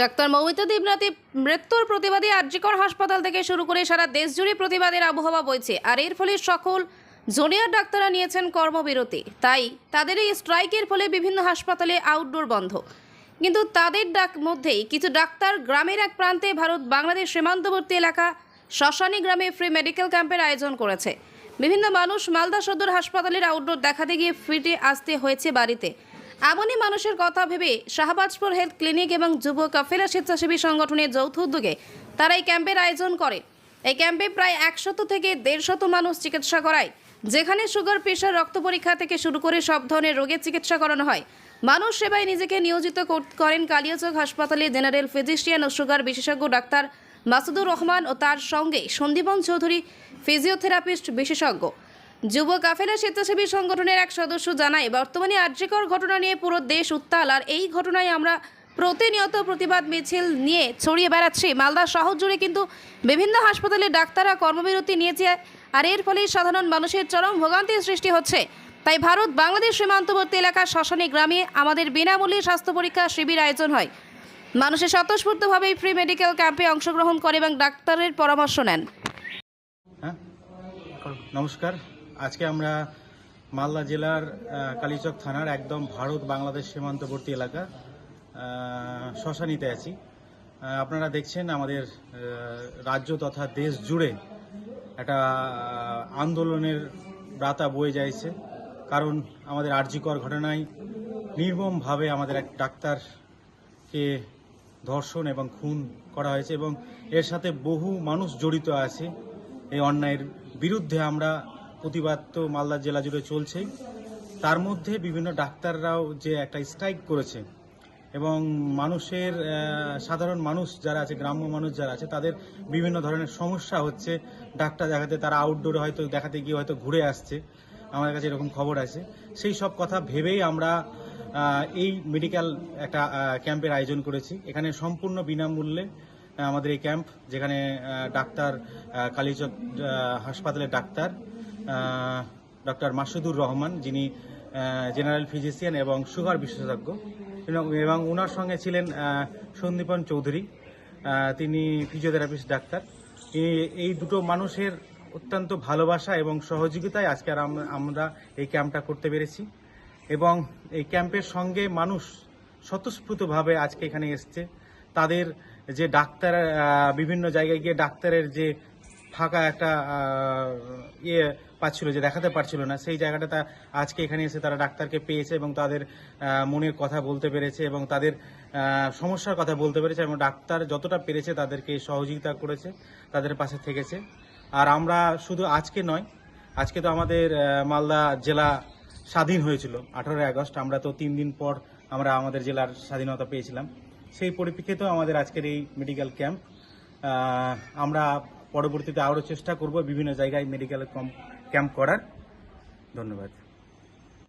Doctor Moumita দেবনাথে মৃত্যুর প্রতিবাদী আর্যিকর হাসপাতাল থেকে শুরু করে সারা দেশ জুড়ে প্রতিবাদের আবহাওয়া বইছে। আর এর ফলে সকল জুনিয়র ডাক্তাররা নিয়েছেন কর্মবিরতি। তাই তাদের এই স্ট্রাইকের ফলে বিভিন্ন হাসপাতালে আউটডোর বন্ধ। কিন্তু তাদের ডাক মধ্যেই কিছু ডাক্তার গ্রামের এক প্রান্তে ভারত বাংলাদেশ সীমান্তবর্তী এলাকা শ্মশানী গ্রামে ফ্রি মেডিকেল ক্যাম্পের আয়োজন করেছে। বিভিন্ন মানুষ মালদা সদর হাসপাতালের আউটডোর দেখাতে গিয়ে ফিরে আসতে হয়েছে বাড়িতে। এমনই মানুষের কথা ভেবে শাহবাজপুর হেলথ ক্লিনিক এবং যুব কাফেলা স্বেচ্ছাসেবী সংগঠনের যৌথ উদ্যোগে তারা এই ক্যাম্পের আয়োজন করে। এই ক্যাম্পে প্রায় একশত থেকে দেড়শত মানুষ চিকিৎসা করায়, যেখানে সুগার, প্রেশার, রক্ত পরীক্ষা থেকে শুরু করে সব ধরনের রোগের চিকিৎসা করানো হয়। মানুষ সেবায় নিজেকে নিয়োজিত করেন কালিয়াচক হাসপাতালে জেনারেল ফিজিশিয়ান ও সুগার বিশেষজ্ঞ ডাক্তার মাসুদুর রহমান ও তার সঙ্গে সন্দীপন চৌধুরী ফিজিওথেরাপিস্ট বিশেষজ্ঞ। যুব কাফেলা স্বেচ্ছাসেবী সংগঠনের এক সদস্য জানায়, বর্তমানে আর্যিকর ঘটনা নিয়ে পুরো দেশ উত্তাল, আর এই ঘটনায় আমরা প্রতিনিয়ত প্রতিবাদ মিছিল নিয়ে ছড়িয়ে বেড়াচ্ছি। মালদা শহর জুড়ে কিন্তু বিভিন্ন হাসপাতালে ডাক্তাররা কর্মবিরতি নিয়েছে, আর এর ফলে সাধারণ মানুষের চরম ভোগান্তির সৃষ্টি হচ্ছে। তাই ভারত বাংলাদেশ সীমান্তবর্তী এলাকার শ্মশানী গ্রামে আমাদের বিনামূল্যে স্বাস্থ্য পরীক্ষা শিবির আয়োজন হয়। মানুষের স্বতঃস্ফূর্তভাবেই ফ্রি মেডিকেল ক্যাম্পে অংশগ্রহণ করে এবং ডাক্তারের পরামর্শ নেন। হ্যাঁ? নমস্কার। আজকে আমরা মালদা জেলার কালীচক থানার একদম ভারত বাংলাদেশ সীমান্তবর্তী এলাকা শ্মশানীতে আছি। আপনারা দেখছেন আমাদের রাজ্য তথা দেশ জুড়ে একটা আন্দোলনের ব্রাতা বয়ে যাইছে। কারণ আমাদের আর্যিকর ঘটনায় নির্মমভাবে আমাদের এক ডাক্তারকে ধর্ষণ এবং খুন করা হয়েছে এবং এর সাথে বহু মানুষ জড়িত আছে। এই অন্যায়ের বিরুদ্ধে আমরা প্রতিবাদ তো মালদা জেলা জুড়ে চলছেই। তার মধ্যে বিভিন্ন ডাক্তাররাও যে একটা স্ট্রাইক করেছে এবং মানুষের সাধারণ মানুষ যারা আছে, গ্রাম্য মানুষ যারা আছে, তাদের বিভিন্ন ধরনের সমস্যা হচ্ছে। ডাক্তার দেখাতে, তারা আউটডোরে হয়তো, দেখাতে গিয়ে হয়তো ঘুরে আসছে। আমাদের কাছে এরকম খবর আছে। সেই সব কথা ভেবেই আমরা এই মেডিকেল একটা ক্যাম্পের আয়োজন করেছি। এখানে সম্পূর্ণ বিনামূল্যে আমাদের এই ক্যাম্প, যেখানে ডাক্তার কালীচক হাসপাতালের ডাক্তার ডক্টর মাসুদুর রহমান, যিনি জেনারেল ফিজিশিয়ান এবং সুগার বিশেষজ্ঞ, এবং- ওনার সঙ্গে ছিলেন সন্দীপন চৌধুরী তিনি ফিজিওথেরাপিস্ট ডাক্তার। এই- এই দুটো মানুষের অত্যন্ত ভালোবাসা এবং সহযোগিতায় আজকে আর আমরা এই ক্যাম্পটা করতে পেরেছি। এবং এই ক্যাম্পের সঙ্গে মানুষ স্বতঃস্ফূর্তভাবে আজকে এখানে এসছে। তাদের যে ডাক্তার বিভিন্ন জায়গায় গিয়ে ডাক্তারের যে ফাঁকা একটা ইয়ে পাচ্ছিল, যে দেখাতে পারছিল না। সেই জায়গাটা তা আজকে এখানে এসে তারা ডাক্তারকে পেয়েছে এবং তাদের মনের কথা বলতে পেরেছে এবং তাদের সমস্যার কথা বলতে পেরেছে এবং ডাক্তার যতটা পেরেছে তাদেরকে সহযোগিতা করেছে, তাদের পাশে থেকেছে। আর আমরা শুধু আজকে নয়, আজকে তো আমাদের মালদা জেলা স্বাধীন হয়েছিল আঠারোই আগস্ট। আমরা তো তিন দিন পর আমরা আমাদের জেলার স্বাধীনতা পেয়েছিলাম। সেই পরিপ্রেক্ষিতেও আমাদের আজকের এই মেডিকেল ক্যাম্প আমরা পরবর্তীতে আরও চেষ্টা করব বিভিন্ন জায়গায় মেডিকেল ক্যাম্প করার। ধন্যবাদ।